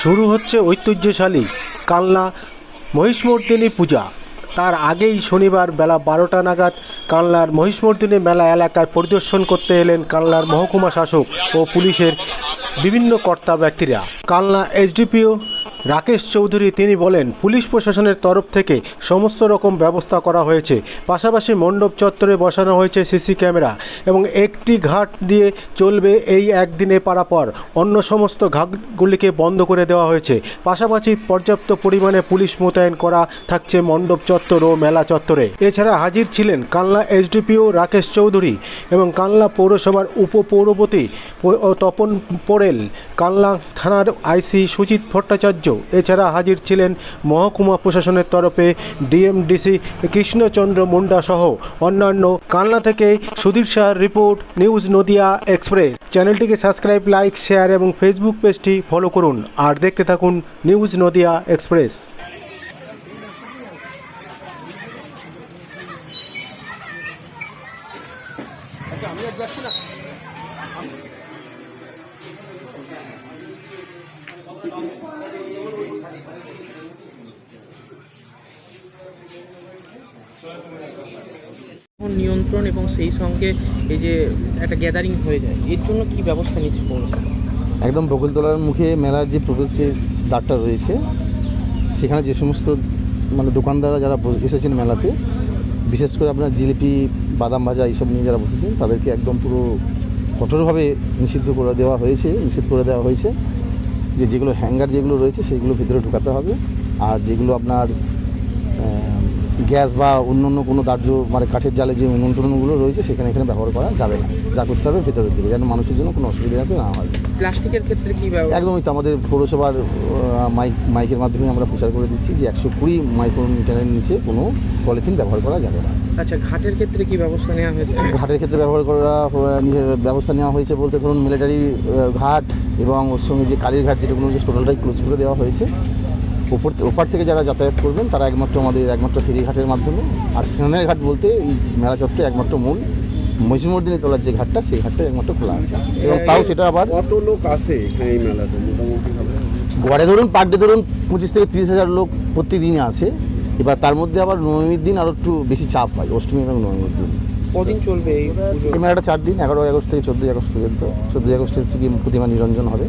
শুরু হচ্ছে ঐতিহ্যশালী কালনা মহিষমর্দিনী পূজা। তার আগেই শনিবার বেলা বারোটা নাগাদ কালনার মহিষমর্দিনী মেলা এলাকায় পরিদর্শন করতে এলেন কালনার মহকুমা শাসক ও পুলিশের বিভিন্ন কর্তা ব্যক্তিরা। কালনা এসডিপিও রাকেশ চৌধুরী তিনি বলেন, পুলিশ প্রশাসনের তরফ থেকে সমস্ত রকম ব্যবস্থা করা হয়েছে। পাশাপাশি মণ্ডপ চত্বরে বসানো হয়েছে সিসি ক্যামেরা এবং একটি ঘাট দিয়ে চলবে এই একদিনে পারাপার। অন্য সমস্ত ঘাটগুলিকে বন্ধ করে দেওয়া হয়েছে। পাশাপাশি পর্যাপ্ত পরিমাণে পুলিশ মোতায়েন করা থাকছে মণ্ডপ চত্বর ও মেলা চত্বরে। এছাড়া হাজির ছিলেন কালনা এসডিপিও রাকেশ চৌধুরী এবং কালনা পৌরসভার উপপৌরপতি তপন পোড়েল। কালনা থানার আইসি সুজিত ভট্টাচার্য এছাড়া হাজির ছিলেন মহকুমা প্রশাসনের তরফে ডিএমডিসি কৃষ্ণচন্দ্র মুন্ডা সহ অন্যান্য। কালনা থেকে Sudhir Shah report, news Nadia express. চ্যানেলটিকে সাবস্ক্রাইব, লাইক, শেয়ার এবং ফেসবুক পেজটি ফলো করুন। আর দেখতে থাকুন নিউজ নদিয়া এক্সপ্রেস। এখন নিয়ন্ত্রণ এবং সেই সঙ্গে এই যে একটা গ্যাদারিং হয়ে যায়, এর জন্য কি ব্যবস্থা নিচ্ছে একদম বকুলতলার মুখে মেলার যে প্রবেশের দ্বারটা রয়েছে, সেখানে যে সমস্ত মানে দোকানদাররা যারা এসেছেন মেলাতে, বিশেষ করে আপনার জিলিপি, বাদাম ভাজা এইসব নিয়ে যারা বসেছেন, তাদেরকে একদম পুরো কঠোরভাবে নিষিদ্ধ করে দেওয়া হয়েছে নিষিদ্ধ করে দেওয়া হয়েছে। যে যেগুলো হ্যাঙ্গার যেগুলো রয়েছে সেগুলো ভিতরে ঢোকাতে হবে। আর যেগুলো আপনার গ্যাস বা অন্য অন্য কোনো দাহ্য মানে কাঠের জালে যে উন্নয়নগুলো রয়েছে সেখানে এখানে ব্যবহার করা যাবে না। যা করতে হবে ভেতরের দিকে যেন মানুষের জন্য কোনো অসুবিধা যাতে না হয়। প্লাস্টিকের ক্ষেত্রে কি একদমই তো আমাদের পৌরসভার মাইক মাইকের মাধ্যমে আমরা প্রচার করে দিচ্ছি যে একশো কুড়ি মাইক্রোমিটারের নিচে কোনো পলিথিন ব্যবহার করা যাবে না। আচ্ছা ঘাটের ক্ষেত্রে কি ব্যবস্থা নেওয়া হয়েছে? ঘাটের ক্ষেত্রে ব্যবহার করা ব্যবস্থা নেওয়া হয়েছে বলতে ধরুন মিলিটারি ঘাট এবং ওর সঙ্গে যে কালীর ঘাট যেটা কোনো টোটালটাই ক্লোজ করে দেওয়া হয়েছে। ওপর ওপার থেকে যারা যাতায়াত করবেন তারা একমাত্র আমাদের একমাত্র ফেরি ঘাটের মাধ্যমে। আর সেনানের ঘাট বলতে এই মেলা চত্বরে একমাত্র মূল মহিষমর্দিনী তলার যে ঘাটটা সেই ঘাটটা একমাত্র খোলা আছে। এবং তাও সেটা আবার কত লোক আসে এই মেলাতে মোটামুটি গড়ে ধরুন পার ডে ধরুন পঁচিশ থেকে তিরিশ হাজার লোক প্রতিদিনই আসে এবার তার মধ্যে আবার নবমীর দিন আরও একটু বেশি চাপ হয় অষ্টমী এবং নবমীর দিন। কদিন চলবে এই মেলাটা চার দিন এগারোই আগস্ট থেকে চোদ্দোই আগস্ট পর্যন্ত। চোদ্দোই আগস্ট হচ্ছে কি প্রতিমা নিরঞ্জন হবে।